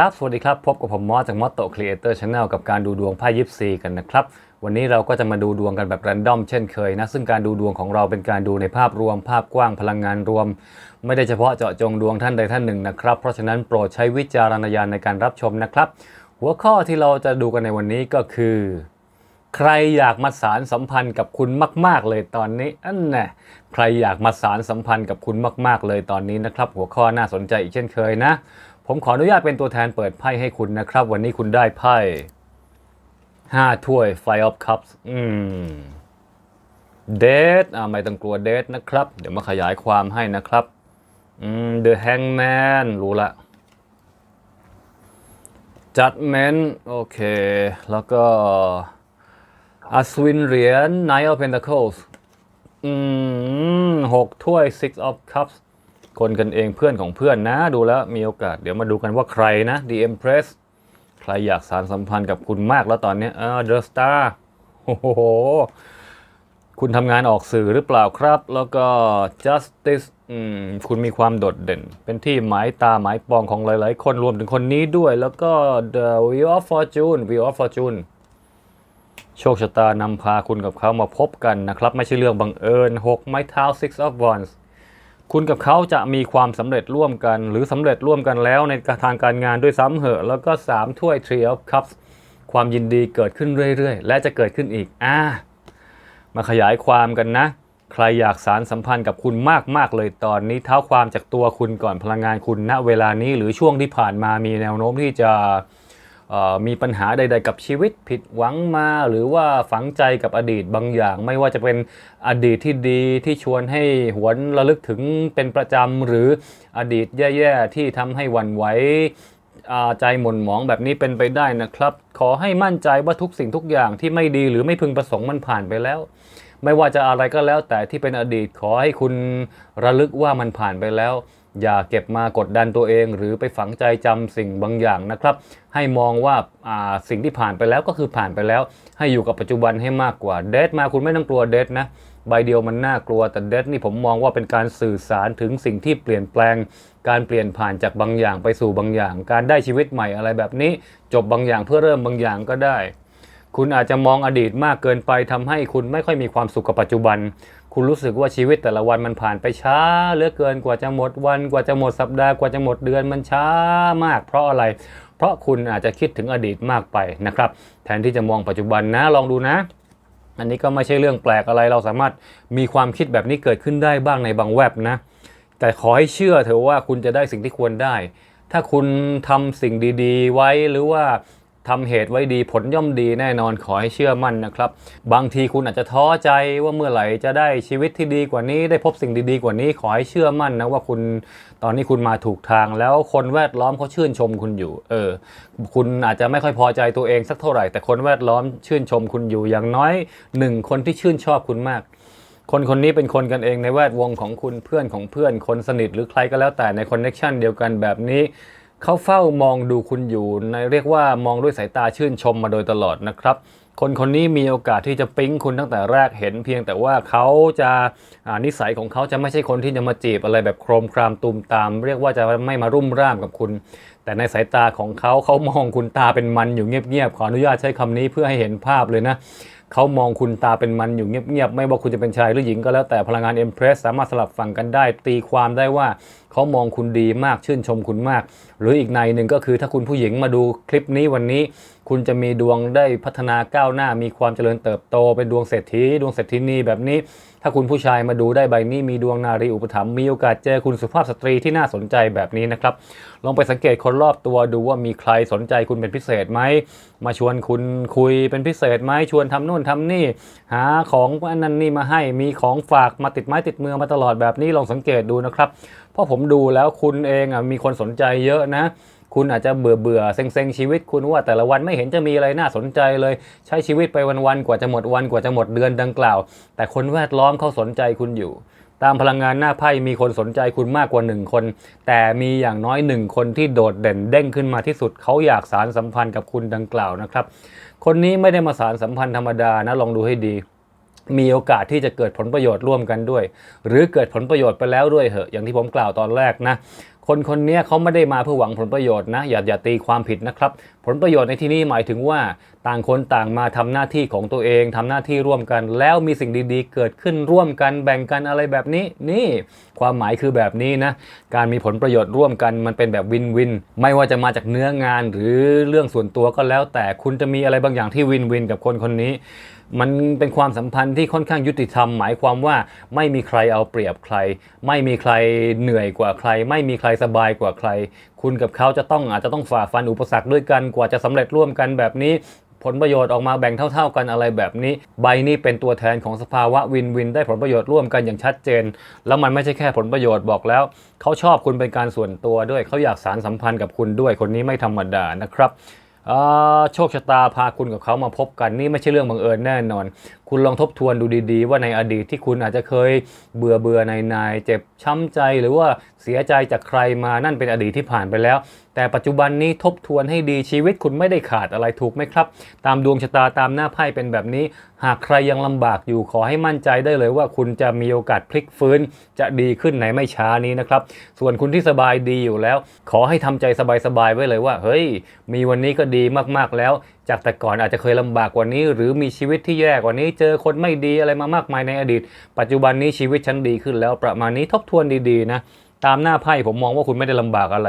ครับ สวัสดีครับ พบกับผมมอสจากมอสโตครีเอเตอร์ชาแนลกับการดูดวงไพ่ยิปซีกันนะครับ วันนี้เราก็จะมาดูดวงกันแบบแรนดอมเช่นเคยนะ ซึ่งการดูดวงของเราเป็นการดูในภาพรวม ภาพกว้างพลังงานรวม ไม่ได้เฉพาะเจาะจงดวงท่านใดท่านหนึ่งนะครับ เพราะฉะนั้นโปรดใช้วิจารณญาณในการรับชมนะครับ หัวข้อที่เราจะดูกันในวันนี้ก็คือ ใครอยากมาสารสัมพันธ์กับคุณมาก ๆ เลยตอนนี้อันน่ะใครอยากมาสารสัมพันธ์กับคุณมาก ๆ เลยตอนนี้นะครับ หัวข้อน่าสนใจอีกเช่นเคยนะ ผมขออนุญาตเป็นตัวแทนเปิดไพ่ให้คุณนะครับ วันนี้คุณได้ไพ่ห้าถ้วย Five of Cups อืมเดทอ่าไม่ต้องกลัวเดทนะครับ เดี๋ยวมาขยายความให้นะครับอืม The Hangman รู้ละ Judgment โอเค แล้วก็อัศวินเหรียญ Knight of Pentacles อืมหกถ้วย Six of Cups คนกันเองเพื่อนของเพื่อนนะ ดูแล้วมีโอกาสเดี๋ยวมาดูกันว่าใครนะ The Empress ใครอยากสารสัมพันธ์กับคุณมากแล้วตอนนี้เออ The Star โอ้โห คุณทำงานออกสื่อหรือเปล่าครับ แล้วก็ justice อืมคุณมีความโดดเด่น เป็นที่หมายตาหมายปองของหลาย ๆ คนรวมถึงคนนี้ด้วย แล้วก็ the wheel of fortune wheel of fortune โชคชะตานำพาคุณกับเขามาพบกันนะครับ ไม่ใช่เรื่องบังเอิญ 6 ไม้เท้า six of wands คุณกับเขาจะมีความสำเร็จร่วมกัน หรือสำเร็จร่วมกันแล้วในทางการงานด้วยซ้ำเหอะ แล้วก็ 3 ถ้วย three of cups ความยินดีเกิดขึ้นเรื่อยๆ และจะเกิดขึ้นอีกอ่ามาขยายความกันนะ ใครอยากสารสัมพันธ์กับคุณมากๆเลยตอนนี้เท้าความจากตัวคุณก่อนพลังงานคุณณเวลานี้หรือช่วงที่ผ่านมามีแนวโน้มที่จะ มีปัญหาใด ๆ กับชีวิตผิดหวังมา หรือว่าฝังใจกับอดีตบางอย่าง ไม่ว่าจะเป็นอดีตที่ดีที่ชวนให้หวนระลึกถึงเป็นประจำหรืออดีตแย่ๆที่ทำให้วันไหวใจหม่นหมองแบบนี้เป็นไปได้นะครับ ขอให้มั่นใจว่าทุกสิ่งทุกอย่างที่ไม่ดีหรือไม่พึงประสงค์มันผ่านไปแล้ว ไม่ว่าจะอะไรก็แล้วแต่ที่เป็นอดีตขอให้คุณระลึกว่ามันผ่านไปแล้ว อย่าเก็บมากดดันตัวเอง หรือไปฝังใจจำสิ่งบางอย่างนะครับ ให้มองว่าาสิ่งที่ผ่านไปแล้วก็คือผ่านไปแล้ว ให้อยู่กับปัจจุบันให้มากกว่าเดทมาคุณไม่ต้องกลัวเดทนะใบเดียวมันน่ากลัวแต่เดทนี่ผมมองว่าเป็นการสื่อสารถึงสิ่งที่เปลี่ยนแปลง การเปลี่ยนผ่านจากบางอย่างไปสู่บางอย่าง การได้ชีวิตใหม่อะไรแบบนี้ จบบางอย่างเพื่อเริ่มบางอย่างก็ได้ คุณอาจจะมองอดีตมากเกินไปทำให้คุณไม่ค่อยมีความสุขกับปัจจุบัน คุณรู้สึกว่าชีวิตแต่ละวันมันผ่านไปช้าเหลือเกินกว่าจะหมดวันกว่าจะหมดสัปดาห์กว่าจะหมดเดือนมันช้ามาก เพราะอะไร เพราะคุณอาจจะคิดถึงอดีตมากไปนะครับ แทนที่จะมองปัจจุบันนะลองดูนะอันนี้ก็ไม่ใช่เรื่องแปลกอะไรเราสามารถมีความคิดแบบนี้เกิดขึ้นได้บ้างในบางแวบนะ แต่ขอให้เชื่อเถอะว่าคุณจะได้สิ่งที่ควรได้ ถ้าคุณทำสิ่งดี ๆ ไว้หรือว่า ทำเหตุไว้ดีผลย่อมดีแน่นอนขอให้เชื่อมั่นนะครับ บางทีคุณอาจจะท้อใจว่าเมื่อไหร่จะได้ชีวิตที่ดีกว่านี้ ได้พบสิ่งดีๆกว่านี้ ขอให้เชื่อมั่นนะว่าคุณตอนนี้คุณมาถูกทาง แล้วคนแวดล้อมเขาชื่นชมคุณอยู่ เออ คุณอาจจะไม่ค่อยพอใจตัวเองสักเท่าไหร่ แต่คนแวดล้อมชื่นชมคุณอยู่อย่างน้อยหนึ่งคนที่ชื่นชอบคุณมากคนคนนี้เป็นคนกันเองในแวดวงของคุณเพื่อนของเพื่อนคนสนิทหรือใครก็แล้วแต่ในคอนเน็ชันเดียวกันแบบนี้ เขาเฝ้ามองดูคุณอยู่ในเรียกว่ามองด้วยสายตาชื่นชมมาโดยตลอดนะครับ คนคนนี้มีโอกาสที่จะปิ๊งคุณตั้งแต่แรกเห็น เพียงแต่ว่าเขาจะานิสัยของเขาจะไม่ใช่คนที่จะมาจีบอะไรแบบโครมครามตุมตาม เรียกว่าจะไม่มารุ่มร่ามกับคุณ แต่ในสายตาของเขาเขามองคุณตาเป็นมันอยู่เงียบๆขออนุญาตใช้คำนี้เพื่อให้เห็นภาพเลยนะเขามองคุณตาเป็นมันอยู่เงียบๆ ไม่ว่าคุณจะเป็นชายหรือหญิงก็แล้วแต่พลังงานเอ็มเพรสสามารถสลับฝั่งกันได้ ตีความได้ว่า เขามองคุณดีมากชื่นชมคุณมาก หรืออีกในหนึ่งก็คือถ้าคุณผู้หญิงมาดูคลิปนี้วันนี้ คุณจะมีดวงได้พัฒนาก้าวหน้า มีความเจริญเติบโต เป็นดวงเศรษฐีดวงเศรษฐีนีแบบนี้ ถ้าคุณผู้ชายมาดูได้ใบนี้มีดวงนารีอุปถัมภ์มีโอกาสเจอคุณสุภาพสตรีที่น่าสนใจแบบนี้นะครับลองไปสังเกตคนรอบตัวดูว่ามีใครสนใจคุณเป็นพิเศษไหมมาชวนคุณคุยเป็นพิเศษไหมชวนทำนู่นทำนี่ หาของอันนั้นนี่มาให้มีของฝากมาติดไม้ติดมือมาตลอดแบบนี้ลองสังเกตดูนะครับ เพราะผมดูแล้วคุณเองอะมีคนสนใจเยอะนะ คุณอาจจะเบื่อเบื่อเซ็งเซ็งๆ ชีวิตคุณว่าแต่ละวันไม่เห็นจะมีอะไรน่าสนใจเลย ใช้ชีวิตไปวันๆกว่าจะหมดวันกว่าจะหมดเดือนดังกล่าว แต่คนแวดล้อมเขาสนใจคุณอยู่ตามพลังงานหน้าไพ่มีคนสนใจคุณมากกว่าหนึ่งคน แต่มีอย่างน้อยหนึ่งคนที่โดดเด่นเด้งขึ้นมาที่สุด เขาอยากสารสัมพันธ์กับคุณดังกล่าวนะครับ คนนี้ไม่ได้มาสารสัมพันธ์ธรรมดานะลองดูให้ดี มีโอกาสที่จะเกิดผลประโยชน์ร่วมกันด้วย หรือเกิดผลประโยชน์ไปแล้วด้วยเหอะอย่างที่ผมกล่าวตอนแรกนะคนคนนี้เขาไม่ได้มาเพื่อหวังผลประโยชน์นะอย่าอย่าตีความผิดนะครับ ผลประโยชน์ในที่นี้หมายถึงว่าต่างคนต่างมาทำหน้าที่ของตัวเองทำหน้าที่ร่วมกัน แล้วมีสิ่งดีๆ เกิดขึ้นร่วมกันแบ่งกันอะไรแบบนี้ นี่ความหมายคือแบบนี้นะการมีผลประโยชน์ร่วมกันมันเป็นแบบวินวิน ไม่ว่าจะมาจากเนื้องานหรือเรื่องส่วนตัวก็แล้ว แต่คุณจะมีอะไรบางอย่างที่วินวินกับคนคนนี้ มันเป็นความสัมพันธ์ที่ค่อนข้างยุติธรรม หมายความว่าไม่มีใครเอาเปรียบใคร ไม่มีใครเหนื่อยกว่าใคร ไม่มีใครสบายกว่าใคร คุณกับเขาจะต้องอาจจะต้องฝ่าฟันอุปสรรคด้วยกันกว่าจะสำเร็จร่วมกันแบบนี้ผลประโยชน์ออกมาแบ่งเท่า ๆ กันอะไรแบบนี้ ใบนี้เป็นตัวแทนของสภาวะวินวินได้ผลประโยชน์ร่วมกันอย่างชัดเจน แล้วมันไม่ใช่แค่ผลประโยชน์บอกแล้ว เขาชอบคุณเป็นการส่วนตัวด้วย เขาอยากสารสัมพันธ์กับคุณด้วยคนนี้ไม่ธรรมดานะครับ โชคชะตาพาคุณกับเขามาพบกันนี่ไม่ใช่เรื่องบังเอิญแน่นอนคุณลองทบทวนดูดีๆ ว่าในอดีตที่คุณอาจจะเคยเบื่อเบื่อในนายเจ็บช้ำใจหรือว่าเสียใจจากใครมานั่นเป็นอดีตที่ผ่านไปแล้ว แต่ปัจจุบันนี้ทบทวนให้ดีชีวิตคุณไม่ได้ขาดอะไรถูกไหมครับ ตามดวงชะตาตามหน้าไพ่เป็นแบบนี้ หากใครยังลำบากอยู่ขอให้มั่นใจได้เลยว่าคุณจะมีโอกาสพลิกฟื้น จะดีขึ้นในไม่ช้านี้นะครับ ส่วนคุณที่สบายดีอยู่แล้ว ขอให้ทำใจสบายๆไว้เลยว่า เฮ้ย มีวันนี้ก็ดีมากๆแล้ว จากแต่ก่อนอาจจะเคยลำบากกว่านี้ หรือมีชีวิตที่แย่กว่านี้เจอคนไม่ดีอะไรมามากมายในอดีต ปัจจุบันนี้ชีวิตฉันดีขึ้นแล้วประมาณนี้ทบทวนดีๆนะตามหน้าไพ่ผมมองว่าคุณไม่ได้ลำบากอะไร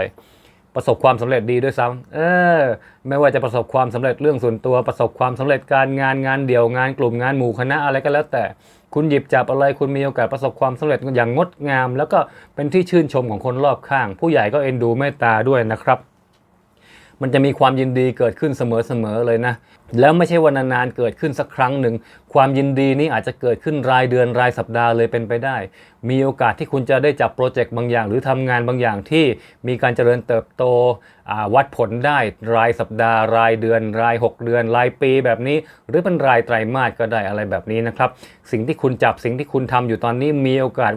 ประสบความสำเร็จดีด้วยซ้ำเออไม่ว่าจะประสบความสำเร็จเรื่องส่วนตัวประสบความสำเร็จการงานงานเดี่ยวงานกลุ่มงานหมู่คณะอะไรก็แล้วแต่คุณหยิบจับอะไรคุณมีโอกาสประสบความสำเร็จอย่างงดงาม แล้วก็เป็นที่ชื่นชมของคนรอบข้าง ผู้ใหญ่ก็เอ็นดูเมตตาด้วยนะครับ มันจะมีความยินดีเกิดขึ้นเสมอๆเลยนะ แล้วไม่ใช่วันนานๆเกิดขึ้นสักครั้งหนึ่ง ความยินดีนี้อาจจะเกิดขึ้นรายเดือนรายสัปดาห์เลยเป็นไปได้ มีโอกาสที่คุณจะได้จับโปรเจกต์บางอย่าง หรือทำงานบางอย่างที่มีการเจริญเติบโตวัดผลได้รายสัปดาห์ รายเดือน ราย 6 เดือน รายปีแบบนี้ หรือเป็นรายไตรมาสก็ได้อะไรแบบนี้นะครับ สิ่งที่คุณจับสิ่งที่คุณทำอยู่ตอนนี้มีโอกาส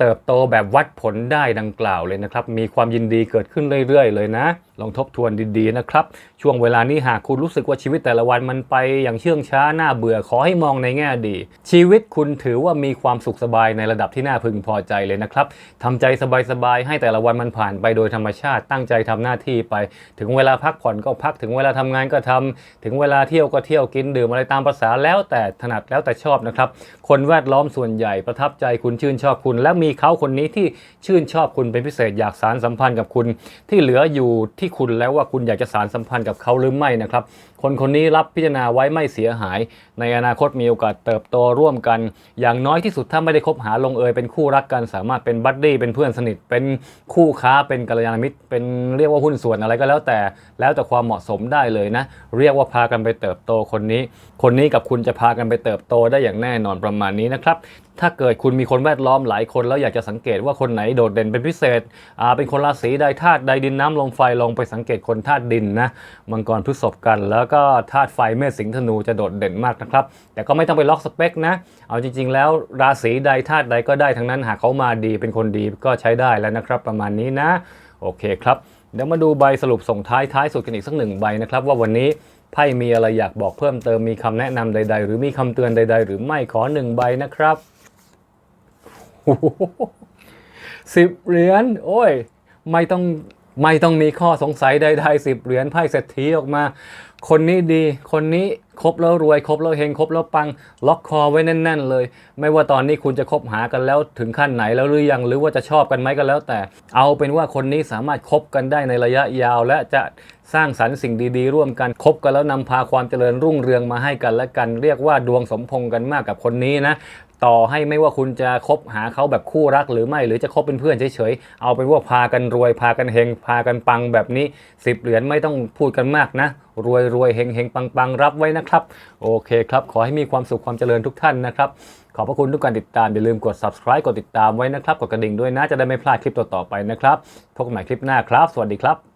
เติบโตแบบวัดผลได้ดังกล่าวเลยนะครับ มีความยินดีเกิดขึ้นเรื่อยๆ เลยนะ ลองทบทวนดีๆนะครับ ช่วงเวลานี้หากคุณรู้สึกว่าชีวิตแต่ละวันมันไปอย่างเชื่องช้าน่าเบื่อขอให้มองในแง่ดี ชีวิตคุณถือว่ามีความสุขสบายในระดับที่น่าพึงพอใจเลยนะครับทำใจสบายๆให้แต่ละวันมันผ่านไปโดยธรรมชาติตั้งใจทำหน้าที่ไป ถึงเวลาพักผ่อนก็พักถึงเวลาทำงานก็ทำถึงเวลาเที่ยวก็เที่ยวกินดื่มอะไรตามภาษาแล้วแต่ถนัดแล้วแต่ชอบนะครับคนแวดล้อมส่วนใหญ่ประทับใจคุณชื่นชอบคุณ และมีเขาคนนี้ที่ชื่นชอบคุณเป็นพิเศษอยากสารสัมพันธ์กับคุณ ที่เหลืออยู่ที่คุณแล้วว่าคุณอยากจะสารสัมพันธ์กับเขาหรือไม่นะครับ คนคนนี้รับพิจารณาไว้ไม่เสียหาย ในอนาคตมีโอกาสเติบโตร่วมกัน อย่างน้อยที่สุดถ้าไม่ได้คบหาลงเอยเป็นคู่รักกันสามารถเป็นบัดดี้เป็นเพื่อนสนิท เป็นคู่ค้าเป็นกัลยาณมิตร เป็นเรียกว่าหุ้นส่วนอะไรก็แล้วแต่แล้วแต่ความเหมาะสมได้เลยนะ เรียกว่าพากันไปเติบโตคนนี้ คนนี้กับคุณจะพากันไปเติบโตได้อย่างแน่นอนประมาณนี้นะครับถ้าเกิดคุณมีคนแวดล้อมหลายคนแล้วอยากจะสังเกตว่าคนไหนโดดเด่นเป็นพิเศษอ่าเป็นคนราศีใดธาตุใดดินน้ำลมไฟลองไปสังเกตคนธาตุดินนะมังกรพฤษภกัน แล้วก็ธาตุไฟเมษสิงห์ธนูจะโดดเด่นมากนะครับ แต่ก็ไม่ต้องไปล็อกสเปคนะ เอาจริง ๆ แล้วราศีใดธาตุใดก็ได้ทั้งนั้นหากเขามาดีเป็นคนดีก็ใช้ได้แล้วนะครับ ประมาณนี้นะโอเคครับเดี๋ยวมาดูใบสรุปส่งท้ายท้ายสุดกันอีกสักหนึ่งใบนะครับ ว่าวันนี้ไพ่มีอะไรอยากบอกเพิ่มเติมมีคำแนะนำใด ๆ หรือมีคำเตือนใด ๆ หรือไม่ขอหนึ่งใบนะครับ สิบเหรียญโอ้ย ไม่ต้องไม่ต้องมีข้อสงสัยใดๆสิบเหรียญไพ่เศรษฐีออกมา คนนี้ดี คนนี้ครบแล้วรวยครบแล้วเฮงครบแล้วปัง ล็อกคอไว้แน่น ๆ เลย ไม่ว่าตอนนี้คุณจะคบหากันแล้วถึงขั้นไหนแล้วหรือยังหรือว่าจะชอบกันไหมก็แล้วแต่ เอาเป็นว่าคนนี้สามารถคบกันได้ในระยะยาว และจะสร้างสรรค์สิ่งดีๆ ร่วมกันคบกันแล้วนำพาความเจริญรุ่งเรืองมาให้กันและกัน เรียกว่าดวงสมพงกันมากกับคนนี้นะ ต่อให้ไม่ว่าคุณจะคบหาเขาแบบคู่รักหรือไม่ หรือจะคบเป็นเพื่อนเฉยๆ เอาเป็นว่าพากันรวยพากันเฮงพากันปังแบบนี้สิบเหรียญไม่ต้องพูดกันมากนะ รวยรวยเฮงเฮงปังปังรับไว้นะครับ โอเคครับ ขอให้มีความสุขความเจริญทุกท่านนะครับ ขอบพระคุณทุกการติดตาม อย่าลืมกด subscribe กดติดตามไว้นะครับ กดกระดิ่งด้วยนะจะได้ไม่พลาดคลิปต่อๆไปนะครับพบกันใหม่คลิปหน้าครับ สวัสดีครับ